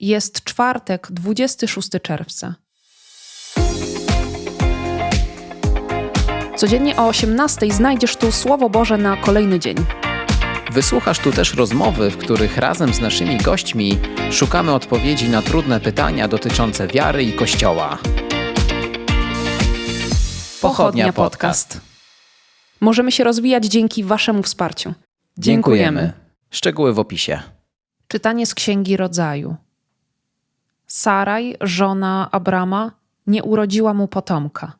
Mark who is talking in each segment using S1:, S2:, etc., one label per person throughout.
S1: Jest czwartek, 26 czerwca. Codziennie o 18 znajdziesz tu Słowo Boże na kolejny dzień.
S2: Wysłuchasz tu też rozmowy, w których razem z naszymi gośćmi szukamy odpowiedzi na trudne pytania dotyczące wiary i Kościoła. Pochodnia Podcast.
S1: Możemy się rozwijać dzięki Waszemu wsparciu.
S2: Dziękujemy. Szczegóły w opisie.
S1: Czytanie z Księgi Rodzaju. Saraj, żona Abrama, nie urodziła mu potomka.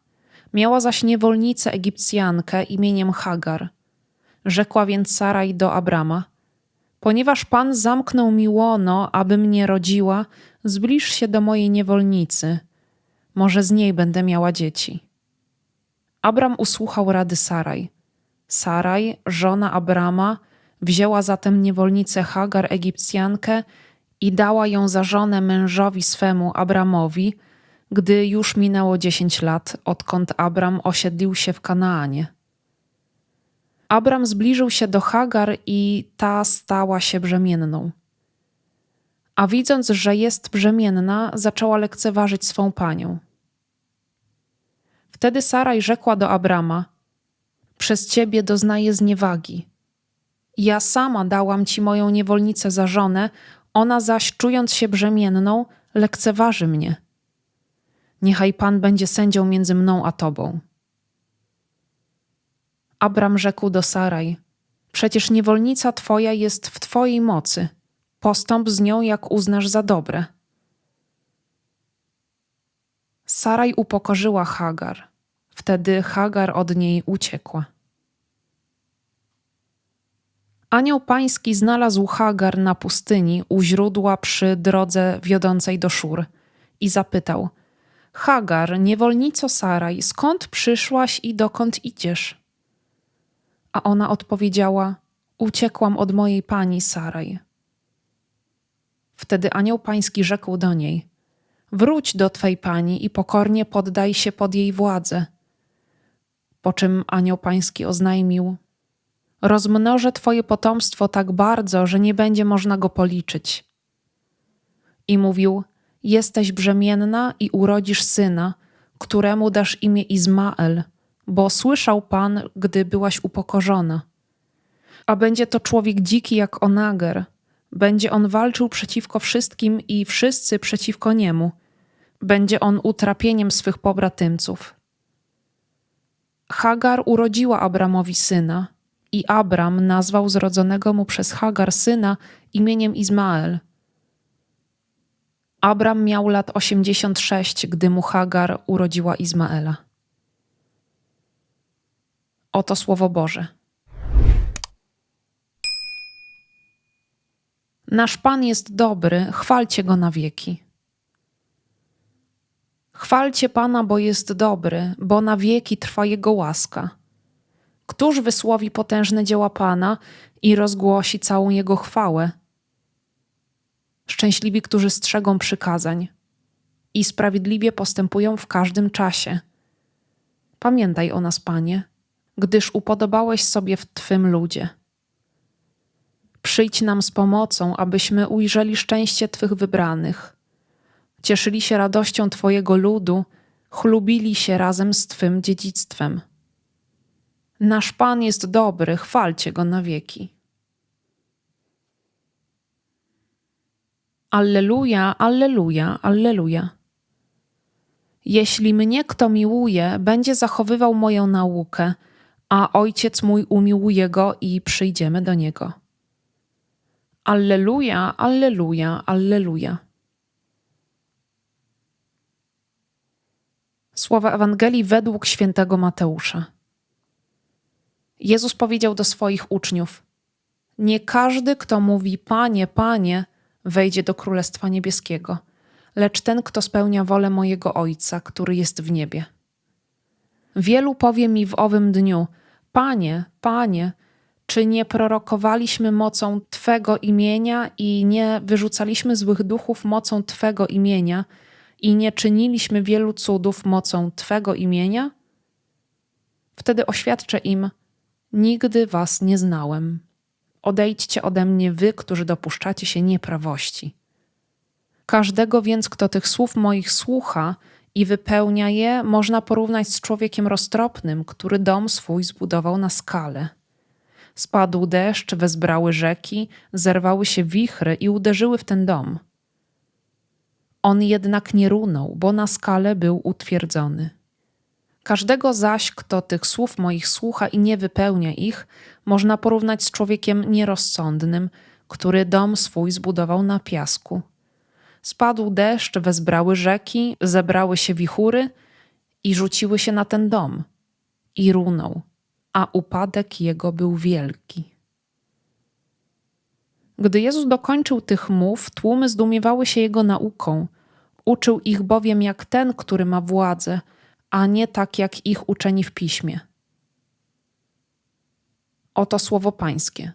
S1: Miała zaś niewolnicę Egipcjankę imieniem Hagar. Rzekła więc Saraj do Abrama: Ponieważ Pan zamknął mi łono, aby mnie rodziła, zbliż się do mojej niewolnicy. Może z niej będę miała dzieci. Abram usłuchał rady Saraj. Saraj, żona Abrama, wzięła zatem niewolnicę Hagar Egipcjankę i dała ją za żonę mężowi swemu Abramowi, gdy już minęło dziesięć lat, odkąd Abram osiedlił się w Kanaanie. Abram zbliżył się do Hagar i ta stała się brzemienną. A widząc, że jest brzemienna, zaczęła lekceważyć swą panią. Wtedy Saraj rzekła do Abrama: Przez ciebie doznaję zniewagi. Ja sama dałam ci moją niewolnicę za żonę, ona zaś, czując się brzemienną, lekceważy mnie. Niechaj Pan będzie sędzią między mną a tobą. Abram rzekł do Saraj: Przecież niewolnica twoja jest w twojej mocy. Postąp z nią, jak uznasz za dobre. Saraj upokorzyła Hagar. Wtedy Hagar od niej uciekła. Anioł pański znalazł Hagar na pustyni u źródła przy drodze wiodącej do Szur i zapytał: Hagar, niewolnico Saraj, skąd przyszłaś i dokąd idziesz? A ona odpowiedziała: Uciekłam od mojej pani Saraj. Wtedy anioł pański rzekł do niej: Wróć do twej pani i pokornie poddaj się pod jej władzę. Po czym anioł pański oznajmił: Rozmnożę twoje potomstwo tak bardzo, że nie będzie można go policzyć. I mówił: Jesteś brzemienna i urodzisz syna, któremu dasz imię Izmael, bo słyszał Pan, gdy byłaś upokorzona. A będzie to człowiek dziki jak onager. Będzie on walczył przeciwko wszystkim i wszyscy przeciwko niemu. Będzie on utrapieniem swych pobratymców. Hagar urodziła Abramowi syna, i Abram nazwał zrodzonego mu przez Hagar syna imieniem Izmael. Abram miał lat 86, gdy mu Hagar urodziła Izmaela. Oto słowo Boże. Nasz Pan jest dobry, chwalcie go na wieki. Chwalcie Pana, bo jest dobry, bo na wieki trwa jego łaska. Któż wysłowi potężne dzieła Pana i rozgłosi całą jego chwałę? Szczęśliwi, którzy strzegą przykazań i sprawiedliwie postępują w każdym czasie. Pamiętaj o nas, Panie, gdyż upodobałeś sobie w Twym ludzie. Przyjdź nam z pomocą, abyśmy ujrzeli szczęście Twych wybranych. Cieszyli się radością Twojego ludu, chlubili się razem z Twym dziedzictwem. Nasz Pan jest dobry, chwalcie Go na wieki. Alleluja, alleluja, alleluja. Jeśli mnie kto miłuje, będzie zachowywał moją naukę, a Ojciec mój umiłuje go i przyjdziemy do Niego. Alleluja, alleluja, alleluja. Słowa Ewangelii według świętego Mateusza. Jezus powiedział do swoich uczniów: Nie każdy, kto mówi Panie, Panie, wejdzie do Królestwa Niebieskiego, lecz ten, kto spełnia wolę mojego Ojca, który jest w niebie. Wielu powie mi w owym dniu: Panie, Panie, czy nie prorokowaliśmy mocą Twego imienia i nie wyrzucaliśmy złych duchów mocą Twego imienia i nie czyniliśmy wielu cudów mocą Twego imienia? Wtedy oświadczę im: Nigdy Was nie znałem. Odejdźcie ode mnie, wy, którzy dopuszczacie się nieprawości. Każdego więc, kto tych słów moich słucha i wypełnia je, można porównać z człowiekiem roztropnym, który dom swój zbudował na skale. Spadł deszcz, wezbrały rzeki, zerwały się wichry i uderzyły w ten dom. On jednak nie runął, bo na skale był utwierdzony. Każdego zaś, kto tych słów moich słucha i nie wypełnia ich, można porównać z człowiekiem nierozsądnym, który dom swój zbudował na piasku. Spadł deszcz, wezbrały rzeki, zebrały się wichury i rzuciły się na ten dom. I runął, a upadek jego był wielki. Gdy Jezus dokończył tych mów, tłumy zdumiewały się jego nauką. Uczył ich bowiem jak ten, który ma władzę, a nie tak jak ich uczeni w piśmie. Oto słowo Pańskie.